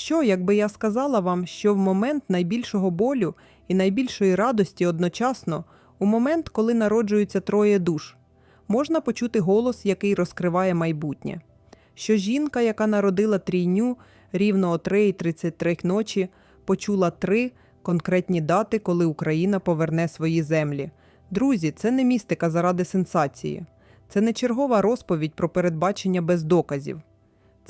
Що, якби я сказала вам, що в момент найбільшого болю і найбільшої радості одночасно, у момент, коли народжуються троє душ, можна почути голос, який розкриває майбутнє? Що жінка, яка народила трійню рівно о 3.33 ночі, почула три конкретні дати, коли Україна поверне свої землі. Друзі, це не містика заради сенсації. Це не чергова розповідь про передбачення без доказів.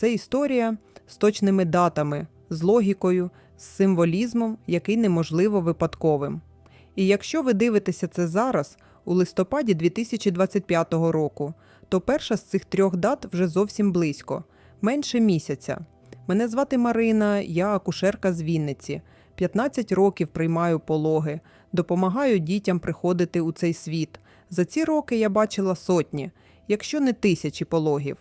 Це історія з точними датами, з логікою, з символізмом, який неможливо випадковим. І якщо ви дивитеся це зараз, у листопаді 2025 року, то перша з цих трьох дат вже зовсім близько, менше місяця. Мене звати Марина, я акушерка з Вінниці. 15 років приймаю пологи, допомагаю дітям приходити у цей світ. За ці роки я бачила сотні, якщо не тисячі пологів.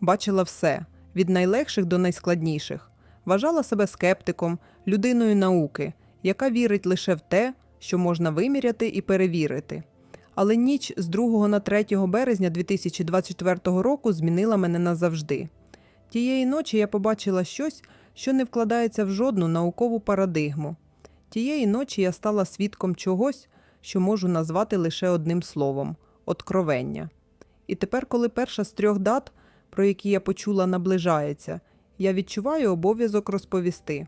Бачила все від найлегших до найскладніших. Вважала себе скептиком, людиною науки, яка вірить лише в те, що можна виміряти і перевірити. Але ніч з 2 на 3 березня 2024 року змінила мене назавжди. Тієї ночі я побачила щось, що не вкладається в жодну наукову парадигму. Тієї ночі я стала свідком чогось, що можу назвати лише одним словом откровення. І тепер, коли перша з трьох дат, про які я почула, наближається, я відчуваю обов'язок розповісти.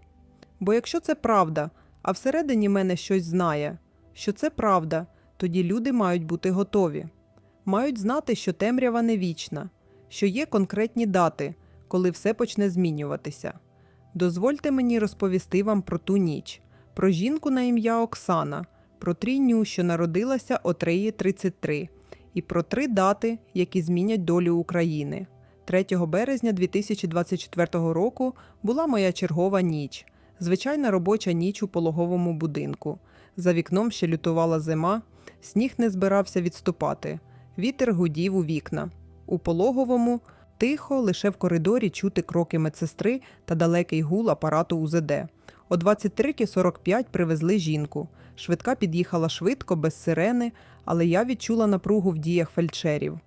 Бо якщо це правда, а всередині мене щось знає, що це правда, тоді люди мають бути готові, мають знати, що темрява не вічна, що є конкретні дати, коли все почне змінюватися. Дозвольте мені розповісти вам про ту ніч, про жінку на ім'я Оксана, про трійню, що народилася о 3.33, і про три дати, які змінять долю України. 3 березня 2024 року була моя чергова ніч, звичайна робоча ніч у пологовому будинку. За вікном ще лютувала зима, сніг не збирався відступати, вітер гудів у вікна. У пологовому тихо, лише в коридорі чути кроки медсестри та далекий гул апарату УЗД. О 23.45 привезли жінку. Швидка під'їхала швидко, без сирени, але я відчула напругу в діях фельдшерів.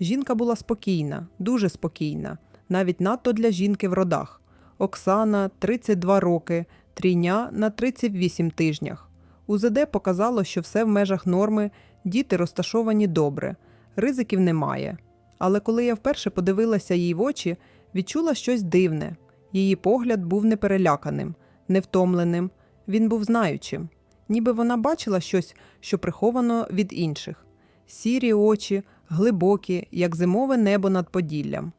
Жінка була спокійна, дуже спокійна, навіть надто для жінки в родах. Оксана 32 роки, трійня на 38 тижнях. УЗД показало, що все в межах норми, діти розташовані добре, ризиків немає. Але коли я вперше подивилася їй в очі, відчула щось дивне. Її погляд був непереляканим, невтомленим, він був знаючим, ніби вона бачила щось, що приховано від інших. Сірі очі, глибокі, як зимове небо над Поділлям.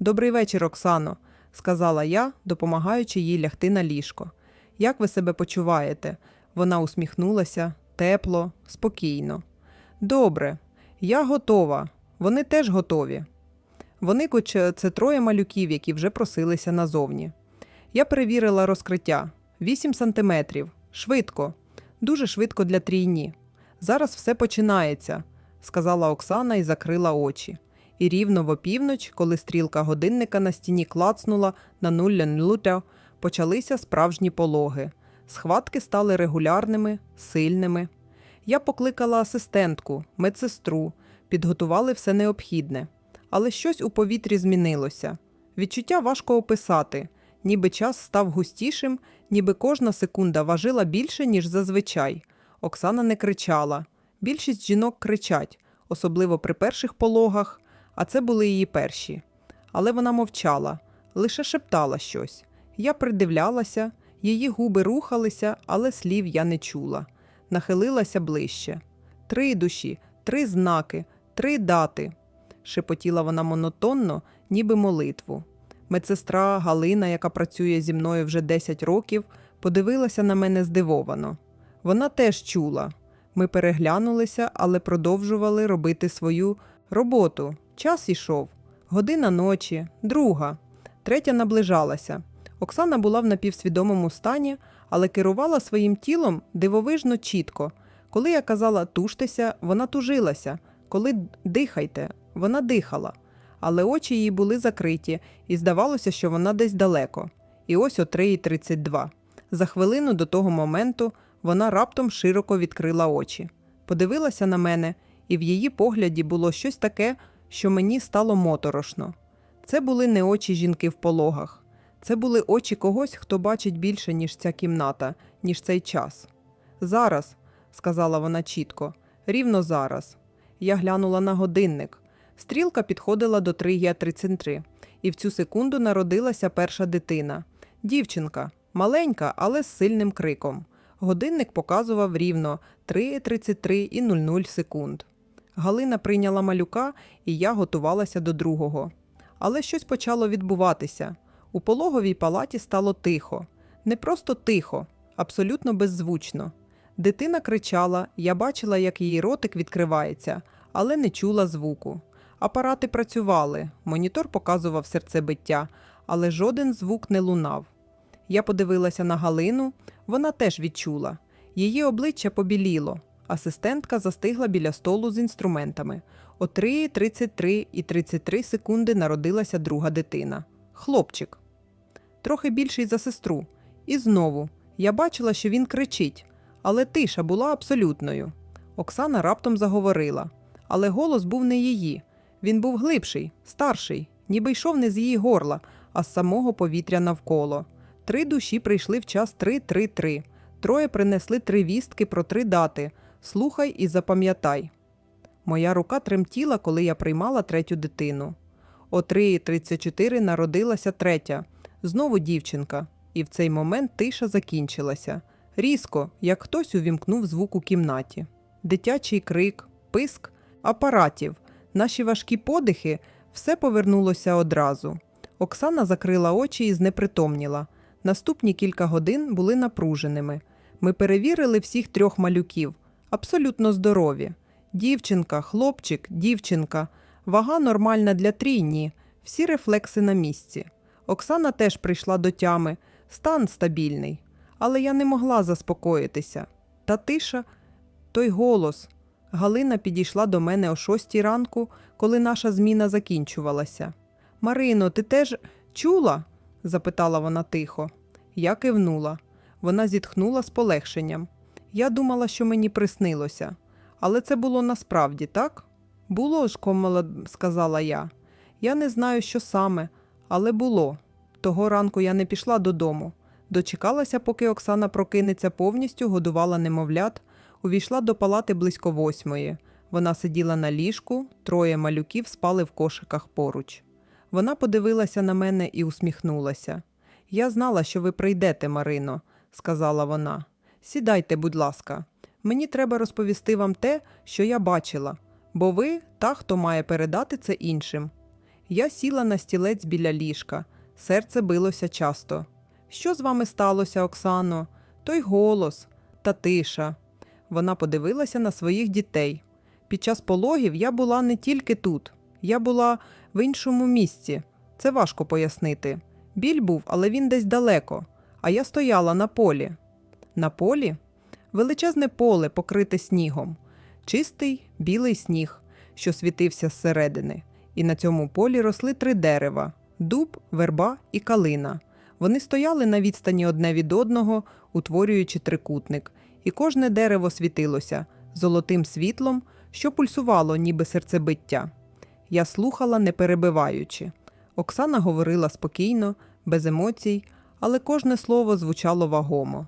Добрий вечір, Оксано, сказала я, допомагаючи їй лягти на ліжко. Як ви себе почуваєте? Вона усміхнулася тепло, спокійно. Добре, я готова. Вони теж готові. Вони куч це троє малюків, які вже просилися назовні. Я перевірила розкриття 8 сантиметрів. Швидко, дуже швидко для трійні. Зараз все починається, сказала Оксана і закрила очі. І рівно в опівніч, коли стрілка годинника на стіні клацнула на нуля почалися справжні пологи. Схватки стали регулярними, сильними. Я покликала асистентку, медсестру, підготували все необхідне. Але щось у повітрі змінилося. Відчуття важко описати, ніби час став густішим, ніби кожна секунда важила більше, ніж зазвичай. Оксана не кричала. Більшість жінок кричать, особливо при перших пологах, а це були її перші. Але вона мовчала, лише шептала щось. Я придивлялася, її губи рухалися, але слів я не чула. Нахилилася ближче. Три душі, три знаки, три дати. Шепотіла вона монотонно, ніби молитву. Медсестра Галина, яка працює зі мною вже 10 років, подивилася на мене здивовано. Вона теж чула. Ми переглянулися, але продовжували робити свою роботу. Час ішов. Година ночі, друга, третя наближалася. Оксана була в напівсвідомому стані, але керувала своїм тілом дивовижно чітко. Коли я казала туштеся, вона тужилася. Коли дихайте, вона дихала. Але очі її були закриті, і здавалося, що вона десь далеко. І ось о 3.32. За хвилину до того моменту вона раптом широко відкрила очі. Подивилася на мене, і в її погляді було щось таке, що мені стало моторошно. Це були не очі жінки в пологах. Це були очі когось, хто бачить більше, ніж ця кімната, ніж цей час. Зараз, сказала вона чітко, рівно зараз. Я глянула на годинник. Стрілка підходила до 3Г33, і в цю секунду народилася перша дитина. Дівчинка, маленька, але з сильним криком. Годинник показував рівно 3.33 і 00 секунд. Галина прийняла малюка, і я готувалася до другого. Але щось почало відбуватися. У пологовій палаті стало тихо. Не просто тихо, абсолютно беззвучно. Дитина кричала, я бачила, як її ротик відкривається, але не чула звуку. Апарати працювали, монітор показував серцебиття, але жоден звук не лунав. Я подивилася на Галину, вона теж відчула. Її обличчя побіліло. Асистентка застигла біля столу з інструментами. О 3.33 і 33 секунди народилася друга дитина. Хлопчик. Трохи більший за сестру. І знову я бачила, що він кричить, але тиша була абсолютною. Оксана раптом заговорила, але голос був не її. Він був глибший, старший, ніби йшов не з її горла, а з самого повітря навколо. Три душі прийшли в час 3-3-3. Троє принесли три вістки про три дати. Слухай і запам'ятай. Моя рука тремтіла, коли я приймала третю дитину. О 3.34 народилася третя, знову дівчинка, і в цей момент тиша закінчилася. Різко, як хтось увімкнув звук у кімнаті. Дитячий крик, писк, апаратів, наші важкі подихи все повернулося одразу. Оксана закрила очі і знепритомніла. Наступні кілька годин були напруженими. Ми перевірили всіх трьох малюків, абсолютно здорові. Дівчинка, хлопчик, дівчинка. Вага нормальна для трійні, всі рефлекси на місці. Оксана теж прийшла до тями, стан стабільний. Але я не могла заспокоїтися. Та тиша, той голос. Галина підійшла до мене о шостій ранку, коли наша зміна закінчувалася. Марино, ти теж чула? Запитала вона тихо. Я кивнула. Вона зітхнула з полегшенням. Я думала, що мені приснилося. Але це було насправді, так? Було ж, комела сказала я. Я не знаю, що саме, але було. Того ранку я не пішла додому. Дочекалася, поки Оксана прокинеться повністю, годувала немовлят, увійшла до палати близько восьмої. Вона сиділа на ліжку, троє малюків спали в кошиках поруч. Вона подивилася на мене і усміхнулася. Я знала, що ви прийдете, Марино, сказала вона. Сідайте, будь ласка. Мені треба розповісти вам те, що я бачила, бо ви та, хто має передати це іншим. Я сіла на стілець біля ліжка, серце билося часто. Що з вами сталося, Оксано? Той голос та тиша. Вона подивилася на своїх дітей. Під час пологів я була не тільки тут, я була в іншому місці. Це важко пояснити. Біль був, але він десь далеко, а я стояла на полі. На полі? Величезне поле, покрите снігом, чистий білий сніг, що світився зсередини, і на цьому полі росли три дерева дуб, верба і калина. Вони стояли на відстані одне від одного, утворюючи трикутник, і кожне дерево світилося золотим світлом, що пульсувало, ніби серцебиття. Я слухала, не перебиваючи. Оксана говорила спокійно, без емоцій, але кожне слово звучало вагомо.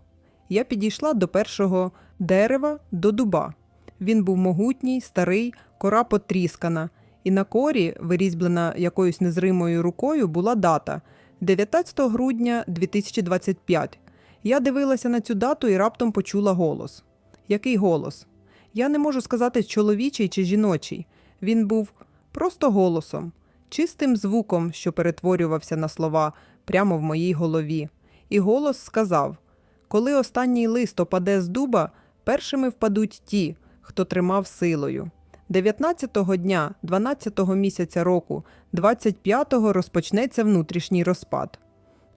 Я підійшла до першого дерева, до дуба. Він був могутній, старий, кора потріскана, і на корі, вирізблена якоюсь незримою рукою, була дата 19 грудня 2025. Я дивилася на цю дату і раптом почула голос. Який голос? Я не можу сказати, чоловічий чи жіночий. Він був просто голосом, чистим звуком, що перетворювався на слова прямо в моїй голові. І голос сказав: Коли останній лист опаде з дуба, першими впадуть ті, хто тримав силою. 19-го дня, 12-го місяця року, 25-го розпочнеться внутрішній розпад.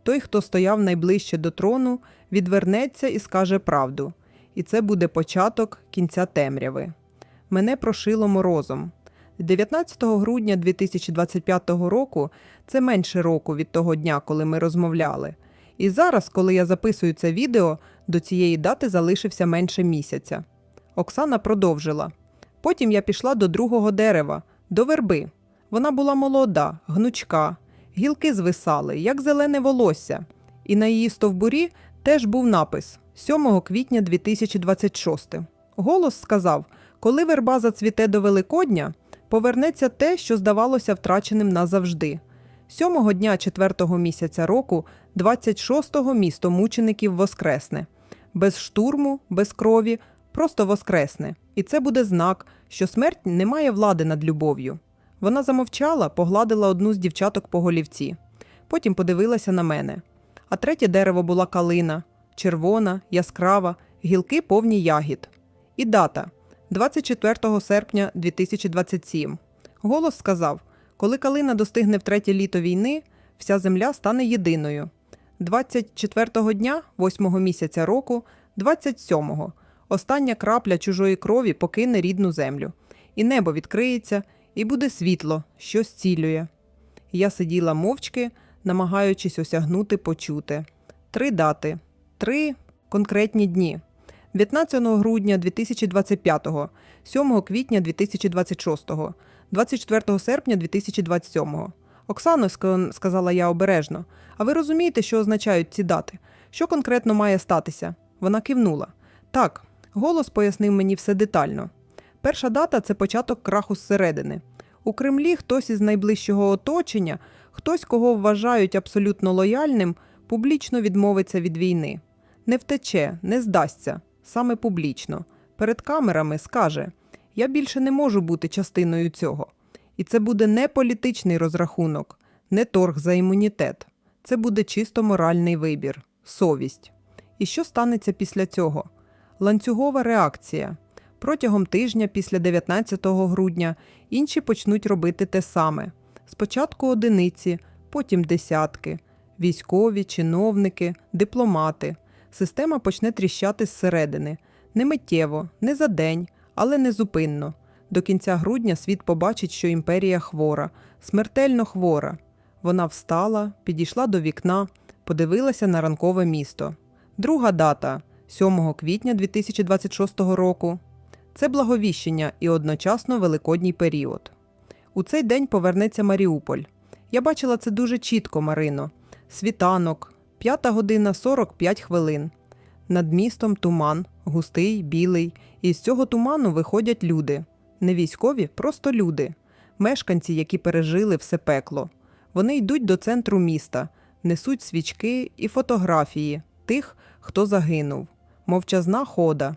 Той, хто стояв найближче до трону, відвернеться і скаже правду, і це буде початок кінця темряви. Мене прошило морозом. 19 грудня 2025 року це менше року від того дня, коли ми розмовляли. І зараз, коли я записую це відео, до цієї дати залишився менше місяця. Оксана продовжила. Потім я пішла до другого дерева, до верби. Вона була молода, гнучка. гілки звисали, як зелене волосся, і на її стовбурі теж був напис 7 квітня 2026. Голос сказав: коли верба зацвіте до Великодня, повернеться те, що здавалося втраченим назавжди. Сьомого дня четвертого місяця року, 26-го місто мучеників воскресне. Без штурму, без крові, просто воскресне. І це буде знак, що смерть не має влади над любов'ю. Вона замовчала, погладила одну з дівчаток по голівці. Потім подивилася на мене. А третє дерево була калина, червона, яскрава, гілки повні ягід. І дата 24 серпня 2027. Голос сказав: коли калина достигне втретє літо війни, вся земля стане єдиною. 24-го дня, 8-го місяця року, 27-го, остання крапля чужої крові покине рідну землю, і небо відкриється, і буде світло, що зцілює. Я сиділа мовчки, намагаючись осягнути почуте. Три дати, три конкретні дні. 19 грудня 2025, 7 квітня 2026, 24 серпня 2027. Оксано, сказала я обережно, а ви розумієте, що означають ці дати? Що конкретно має статися? Вона кивнула. Так, голос пояснив мені все детально. Перша дата це початок краху зсередини. У Кремлі хтось із найближчого оточення, хтось, кого вважають абсолютно лояльним, публічно відмовиться від війни. Не втече, не здасться, саме публічно. Перед камерами скаже: Я більше не можу бути частиною цього. І це буде не політичний розрахунок, не торг за імунітет. Це буде чисто моральний вибір, совість. І що станеться після цього? Ланцюгова реакція. Протягом тижня, після 19 грудня, інші почнуть робити те саме. Спочатку одиниці, потім десятки, військові, чиновники, дипломати. Система почне тріщати зсередини. Не миттєво, не за день, але незупинно. До кінця грудня світ побачить, що імперія хвора, смертельно хвора. Вона встала, підійшла до вікна, подивилася на ранкове місто. Друга дата 7 квітня 2026 року. Це благовіщення і одночасно великодній період. У цей день повернеться Маріуполь. Я бачила це дуже чітко, Марино. Світанок, 5 година 45 хвилин. Над містом туман, густий, білий, і з цього туману виходять люди. Не військові, просто люди, мешканці, які пережили все пекло. Вони йдуть до центру міста, несуть свічки і фотографії тих, хто загинув. Мовчазна хода.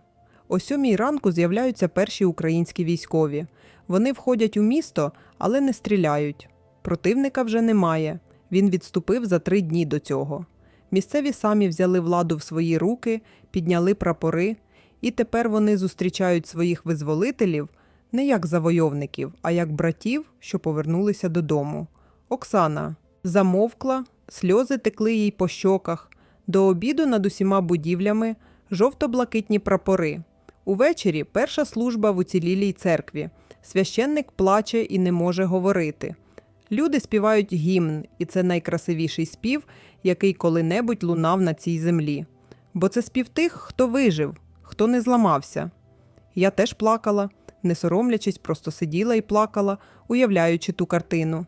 О сьомій ранку з'являються перші українські військові. Вони входять у місто, але не стріляють. Противника вже немає. Він відступив за три дні до цього. Місцеві самі взяли владу в свої руки, підняли прапори, і тепер вони зустрічають своїх визволителів не як завойовників, а як братів, що повернулися додому. Оксана замовкла, сльози текли їй по щоках. До обіду над усіма будівлями жовто-блакитні прапори. Увечері перша служба в уцілілій церкві. Священник плаче і не може говорити. Люди співають гімн, і це найкрасивіший спів, який коли-небудь лунав на цій землі. Бо це спів тих, хто вижив, хто не зламався. Я теж плакала, не соромлячись, просто сиділа і плакала, уявляючи ту картину.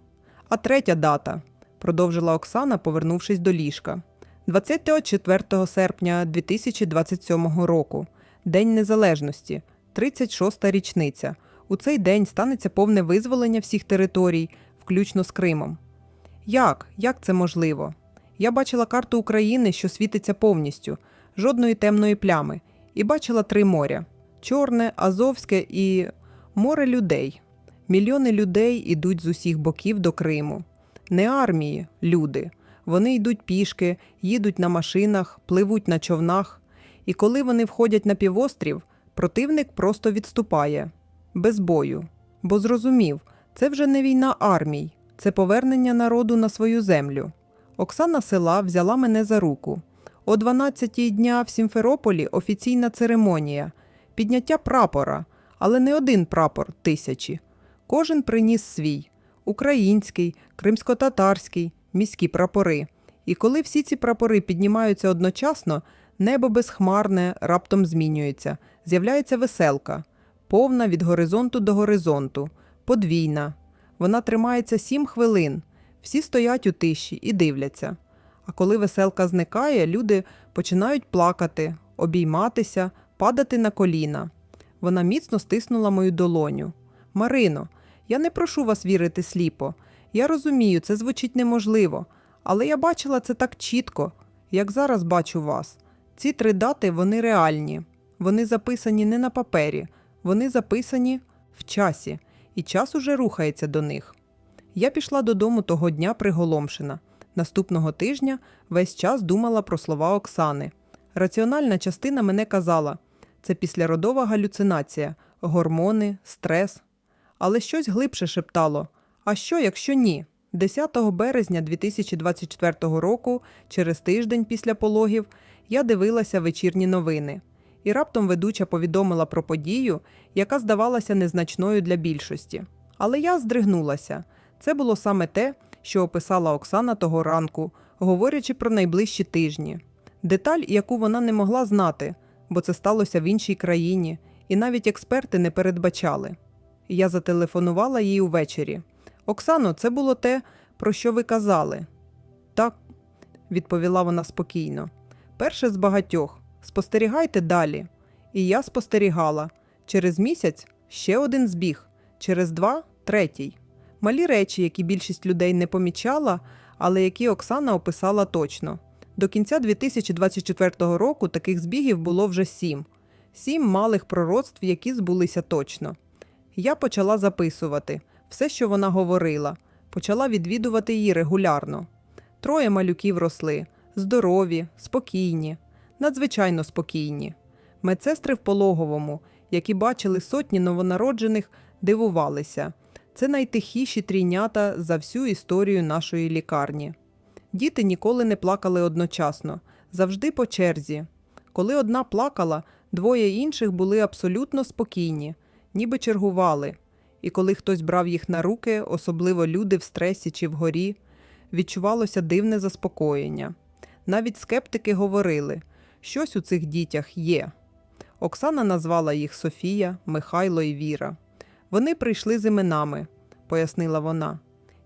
А третя дата, продовжила Оксана, повернувшись до ліжка. 24 серпня 2027 року, День Незалежності, 36-та річниця. У цей день станеться повне визволення всіх територій, включно з Кримом. Як? Як це можливо? Я бачила карту України, що світиться повністю, жодної темної плями, і бачила три моря: Чорне, Азовське і море людей. Мільйони людей ідуть з усіх боків до Криму. Не армії, люди. Вони йдуть пішки, їдуть на машинах, пливуть на човнах. І коли вони входять на півострів, противник просто відступає без бою. Бо зрозумів, це вже не війна армій, це повернення народу на свою землю. Оксана села взяла мене за руку. О 12-й дня в Сімферополі офіційна церемонія, підняття прапора, але не один прапор тисячі. Кожен приніс свій український, кримсько-татарський, міські прапори. І коли всі ці прапори піднімаються одночасно, небо безхмарне раптом змінюється, з'являється веселка, повна від горизонту до горизонту, подвійна. Вона тримається сім хвилин. Всі стоять у тиші і дивляться. А коли веселка зникає, люди починають плакати, обійматися, падати на коліна. Вона міцно стиснула мою долоню. Марино, я не прошу вас вірити сліпо. Я розумію, це звучить неможливо, але я бачила це так чітко, як зараз бачу вас. Ці три дати вони реальні. Вони записані не на папері, вони записані в часі, і час уже рухається до них. Я пішла додому того дня приголомшена. Наступного тижня весь час думала про слова Оксани. Раціональна частина мене казала це післяродова галюцинація, гормони, стрес. Але щось глибше шептало: а що, якщо ні? 10 березня 2024 року, через тиждень після пологів, я дивилася вечірні новини. І раптом ведуча повідомила про подію, яка здавалася незначною для більшості. Але я здригнулася. Це було саме те, що описала Оксана того ранку, говорячи про найближчі тижні. Деталь, яку вона не могла знати, бо це сталося в іншій країні, і навіть експерти не передбачали. Я зателефонувала їй увечері. Оксано, це було те, про що ви казали. Так, відповіла вона спокійно. Перше з багатьох. Спостерігайте далі. І я спостерігала. Через місяць ще один збіг, через два третій. Малі речі, які більшість людей не помічала, але які Оксана описала точно. До кінця 2024 року таких збігів було вже сім. Сім малих пророцтв, які збулися точно. Я почала записувати все, що вона говорила, почала відвідувати її регулярно. Троє малюків росли здорові, спокійні, надзвичайно спокійні. Медсестри в пологовому, які бачили сотні новонароджених, дивувалися. Це найтихіші трійнята за всю історію нашої лікарні. Діти ніколи не плакали одночасно, завжди по черзі. Коли одна плакала, двоє інших були абсолютно спокійні, ніби чергували. І коли хтось брав їх на руки, особливо люди в стресі чи вгорі, відчувалося дивне заспокоєння. Навіть скептики говорили, щось у цих дітях є. Оксана назвала їх Софія, Михайло і Віра. Вони прийшли з іменами, пояснила вона.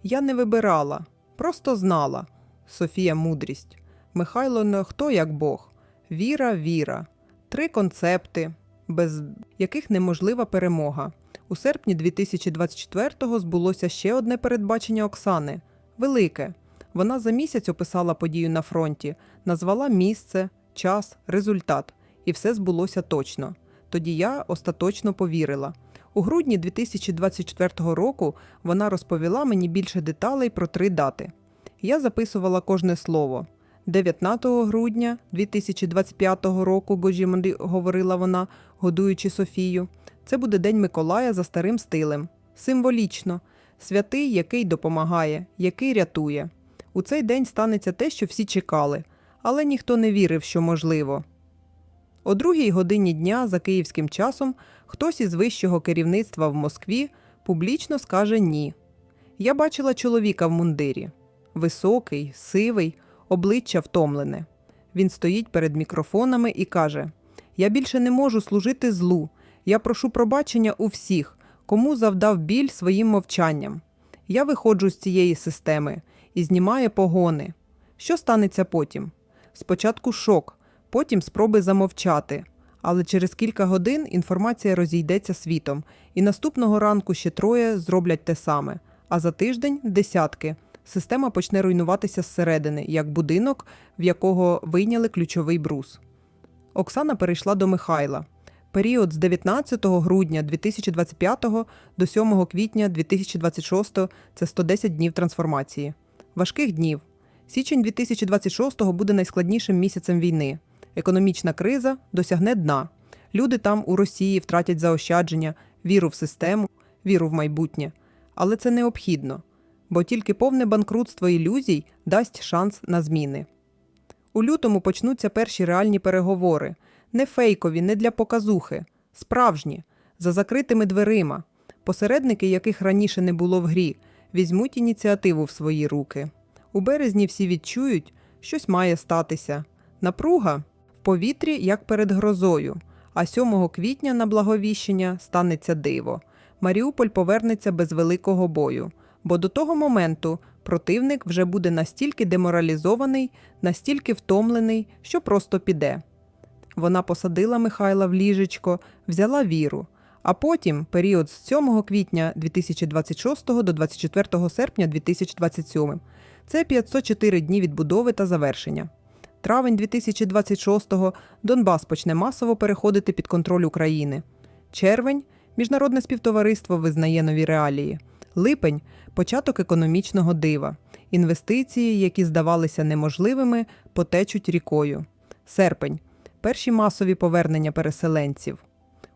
Я не вибирала, просто знала. Софія мудрість. Михайло не хто як Бог. Віра, віра. Три концепти, без яких неможлива перемога. У серпні 2024-го збулося ще одне передбачення Оксани велике. Вона за місяць описала подію на фронті, назвала місце, час, результат, і все збулося точно. Тоді я остаточно повірила. У грудні 2024 року вона розповіла мені більше деталей про три дати. Я записувала кожне слово. 19 грудня 2025 року, Гожімонді говорила вона, годуючи Софію. Це буде День Миколая за старим стилем. Символічно, святий, який допомагає, який рятує. У цей день станеться те, що всі чекали, але ніхто не вірив, що можливо. О другій годині дня за київським часом хтось із вищого керівництва в Москві публічно скаже ні. Я бачила чоловіка в мундирі високий, сивий, обличчя втомлене. Він стоїть перед мікрофонами і каже: Я більше не можу служити злу. Я прошу пробачення у всіх, кому завдав біль своїм мовчанням. Я виходжу з цієї системи і знімає погони. Що станеться потім? Спочатку шок, потім спроби замовчати. Але через кілька годин інформація розійдеться світом, і наступного ранку ще троє зроблять те саме, а за тиждень десятки. Система почне руйнуватися зсередини, як будинок, в якого вийняли ключовий брус. Оксана перейшла до Михайла. Період з 19 грудня 2025 до 7 квітня 2026 це 110 днів трансформації. Важких днів. Січень 2026 буде найскладнішим місяцем війни. Економічна криза досягне дна. Люди там у Росії втратять заощадження, віру в систему, віру в майбутнє. Але це необхідно, бо тільки повне банкрутство ілюзій дасть шанс на зміни. У лютому почнуться перші реальні переговори, не фейкові, не для показухи, справжні, за закритими дверима. Посередники, яких раніше не було в грі, візьмуть ініціативу в свої руки. У березні всі відчують, щось має статися. Напруга в повітрі, як перед грозою. А 7 квітня на благовіщення станеться диво. Маріуполь повернеться без великого бою, бо до того моменту Противник вже буде настільки деморалізований, настільки втомлений, що просто піде. Вона посадила Михайла в ліжечко, взяла віру, а потім період з 7 квітня 2026 до 24 серпня 2027. Це 504 дні відбудови та завершення. Травень 2026-го Донбас почне масово переходити під контроль України. Червень міжнародне співтовариство визнає нові реалії. Липень початок економічного дива. Інвестиції, які здавалися неможливими, потечуть рікою. Серпень перші масові повернення переселенців.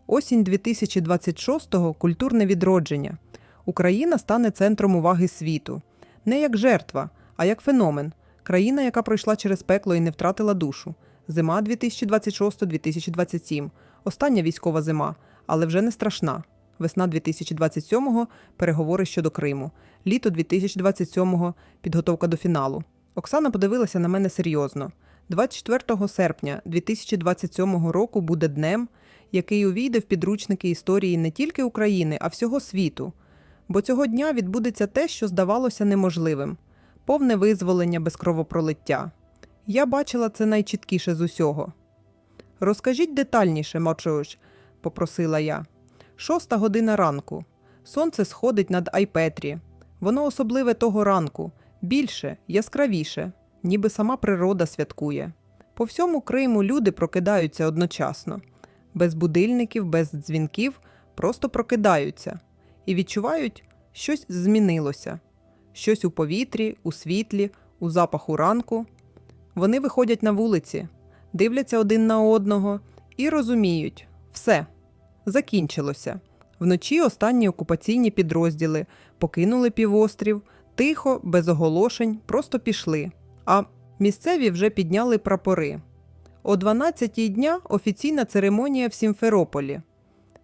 Осінь 2026-го культурне відродження. Україна стане центром уваги світу. Не як жертва, а як феномен. Країна, яка пройшла через пекло і не втратила душу. Зима 2026-2027. Остання військова зима, але вже не страшна. Весна 2027-го переговори щодо Криму. Літо 2027-го підготовка до фіналу. Оксана подивилася на мене серйозно. 24 серпня 2027 року буде днем, який увійде в підручники історії не тільки України, а всього світу. Бо цього дня відбудеться те, що здавалося неможливим повне визволення без кровопролиття. Я бачила це найчіткіше з усього. Розкажіть детальніше, Мачуш, попросила я. Шоста година ранку. Сонце сходить над Айпетрі. Воно особливе того ранку, більше, яскравіше, ніби сама природа святкує. По всьому Криму люди прокидаються одночасно, без будильників, без дзвінків, просто прокидаються і відчувають, щось змінилося, щось у повітрі, у світлі, у запаху ранку. Вони виходять на вулиці, дивляться один на одного і розуміють все закінчилося. Вночі останні окупаційні підрозділи покинули півострів, тихо, без оголошень, просто пішли. А місцеві вже підняли прапори. О 12-й дня офіційна церемонія в Сімферополі.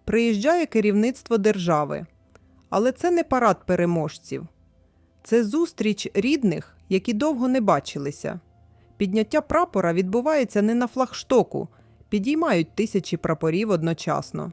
Приїжджає керівництво держави. Але це не парад переможців. Це зустріч рідних, які довго не бачилися. Підняття прапора відбувається не на флагштоку, підіймають тисячі прапорів одночасно,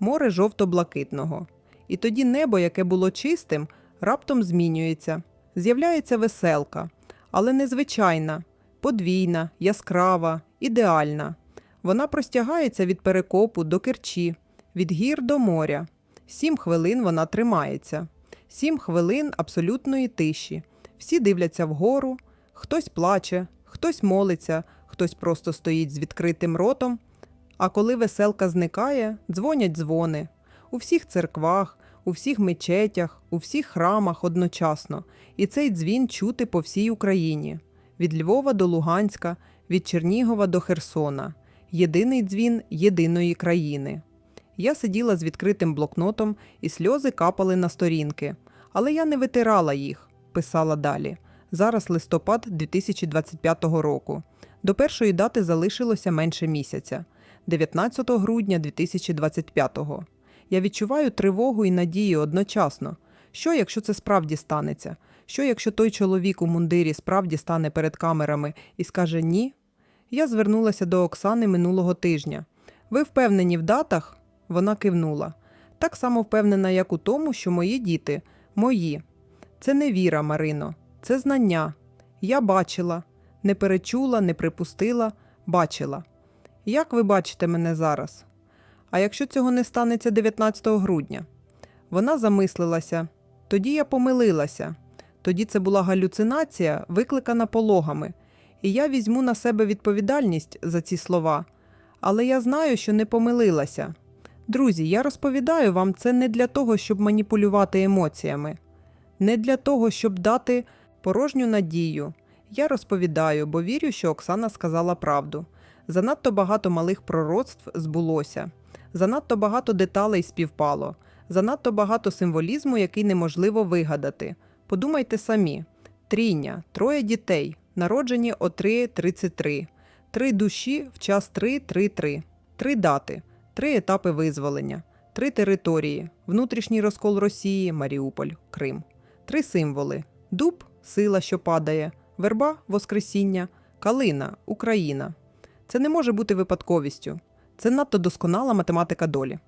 море жовто-блакитного. І тоді небо, яке було чистим, раптом змінюється. З'являється веселка, але незвичайна, подвійна, яскрава, ідеальна. Вона простягається від перекопу до керчі, від гір до моря. Сім хвилин вона тримається, сім хвилин абсолютної тиші. Всі дивляться вгору, хтось плаче, хтось молиться, хтось просто стоїть з відкритим ротом. А коли веселка зникає, дзвонять дзвони. У всіх церквах, у всіх мечетях, у всіх храмах одночасно. І цей дзвін чути по всій Україні від Львова до Луганська, від Чернігова до Херсона. Єдиний дзвін єдиної країни. Я сиділа з відкритим блокнотом, і сльози капали на сторінки. Але я не витирала їх, писала далі. Зараз листопад 2025 року. До першої дати залишилося менше місяця 19 грудня 2025-го. Я відчуваю тривогу і надію одночасно. Що, якщо це справді станеться? Що, якщо той чоловік у мундирі справді стане перед камерами і скаже ні? Я звернулася до Оксани минулого тижня. Ви впевнені в датах? Вона кивнула. Так само впевнена, як у тому, що мої діти мої. Це не віра, Марино, це знання. Я бачила, не перечула, не припустила, бачила. Як ви бачите мене зараз? А якщо цього не станеться 19 грудня? Вона замислилася. Тоді я помилилася. Тоді це була галюцинація, викликана пологами, і я візьму на себе відповідальність за ці слова. Але я знаю, що не помилилася. Друзі, я розповідаю вам це не для того, щоб маніпулювати емоціями, не для того, щоб дати порожню надію. Я розповідаю, бо вірю, що Оксана сказала правду. Занадто багато малих пророцтв збулося, занадто багато деталей співпало, занадто багато символізму, який неможливо вигадати. Подумайте самі: трійня, троє дітей, народжені о 3.33, три. Душі в час 3.33, три дати, три етапи визволення, три території, внутрішній розкол Росії, Маріуполь, Крим, три символи: дуб сила, що падає, верба Воскресіння, калина Україна. Це не може бути випадковістю. Це надто досконала математика долі.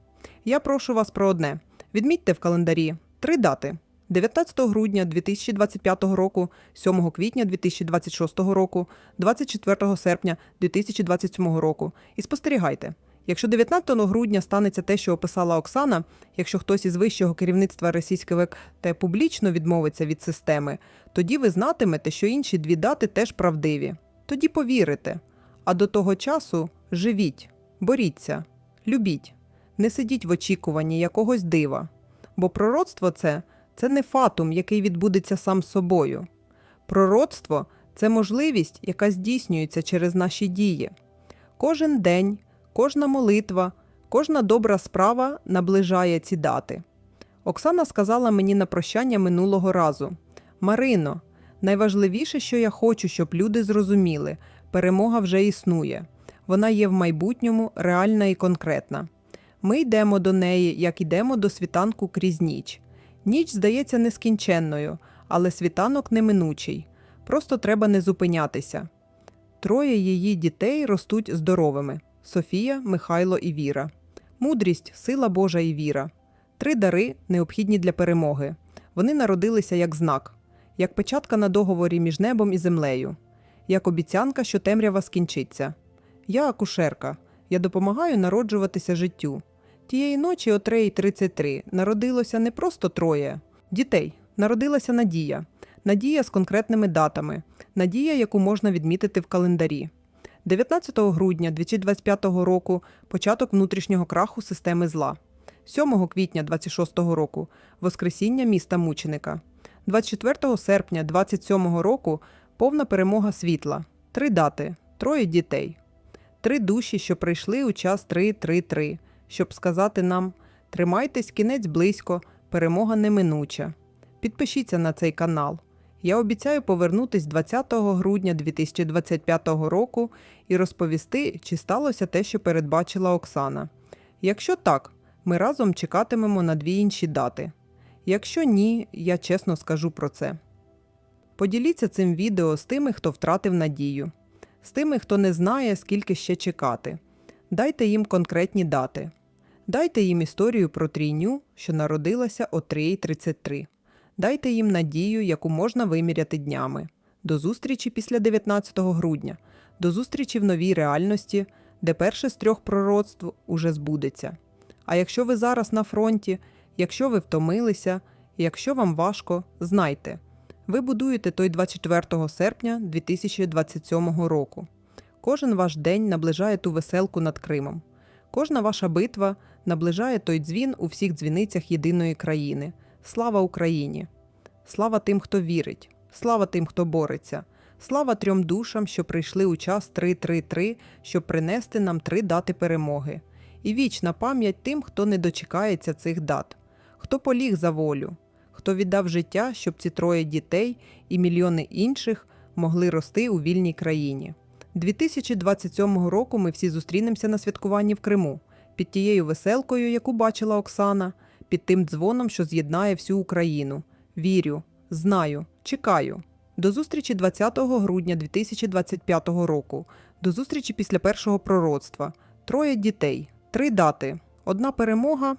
Я прошу вас про одне: відмітьте в календарі три дати: 19 грудня 2025 року, 7 квітня 2026 року, 24 серпня 2027 року. І спостерігайте. Якщо 19 грудня станеться те, що описала Оксана, якщо хтось із вищого керівництва російської ВКТ публічно відмовиться від системи, тоді ви знатимете, що інші дві дати теж правдиві. Тоді повірите. А до того часу живіть, боріться, любіть, не сидіть в очікуванні якогось дива. Бо пророцтво це, це не фатум, який відбудеться сам собою. Пророцтво це можливість, яка здійснюється через наші дії. Кожен день, кожна молитва, кожна добра справа наближає ці дати. Оксана сказала мені на прощання минулого разу: Марино, найважливіше, що я хочу, щоб люди зрозуміли, перемога вже існує. Вона є в майбутньому реальна і конкретна. Ми йдемо до неї, як йдемо до світанку крізь ніч. Ніч здається нескінченною, але світанок неминучий. Просто треба не зупинятися. Троє її дітей ростуть здоровими: Софія, Михайло і Віра. Мудрість, сила Божа і віра. Три дари необхідні для перемоги. Вони народилися як знак, як печатка на договорі між небом і землею, як обіцянка, що темрява скінчиться. Я акушерка. Я допомагаю народжуватися життю. Тієї ночі о 3.33 народилося не просто троє дітей. Народилася Надія. Надія з конкретними датами. Надія, яку можна відмітити в календарі. 19 грудня 2025 року початок внутрішнього краху системи зла. 7 квітня 26 року Воскресіння міста Мученика. 24 серпня 27 року повна перемога світла. Три дати, троє дітей. Три душі, що прийшли у час 3-3-3, щоб сказати нам: тримайтесь, кінець близько, перемога неминуча. Підпишіться на цей канал. Я обіцяю повернутись 20 грудня 2025 року і розповісти, чи сталося те, що передбачила Оксана. Якщо так, ми разом чекатимемо на дві інші дати. Якщо ні, я чесно скажу про це. Поділіться цим відео з тими, хто втратив надію, з тими, хто не знає, скільки ще чекати. Дайте їм конкретні дати. Дайте їм історію про трійню, що народилася о 3.33. Дайте їм надію, яку можна виміряти днями. До зустрічі після 19 грудня, до зустрічі в новій реальності, де перше з трьох пророцтв уже збудеться. А якщо ви зараз на фронті, якщо ви втомилися, якщо вам важко, знайте, ви будуєте той 24 серпня 2027 року. Кожен ваш день наближає ту веселку над Кримом. Кожна ваша битва наближає той дзвін у всіх дзвіницях єдиної країни. Слава Україні! Слава тим, хто вірить, слава тим, хто бореться, слава трьом душам, що прийшли у час 3-3-3, щоб принести нам три дати перемоги. І вічна пам'ять тим, хто не дочекається цих дат, хто поліг за волю, хто віддав життя, щоб ці троє дітей і мільйони інших могли рости у вільній країні. 2027 року ми всі зустрінемося на святкуванні в Криму під тією веселкою, яку бачила Оксана, під тим дзвоном, що з'єднає всю Україну. Вірю, знаю, чекаю. До зустрічі 20 грудня 2025 року. До зустрічі після першого пророцтва. Троє дітей, три дати: одна перемога,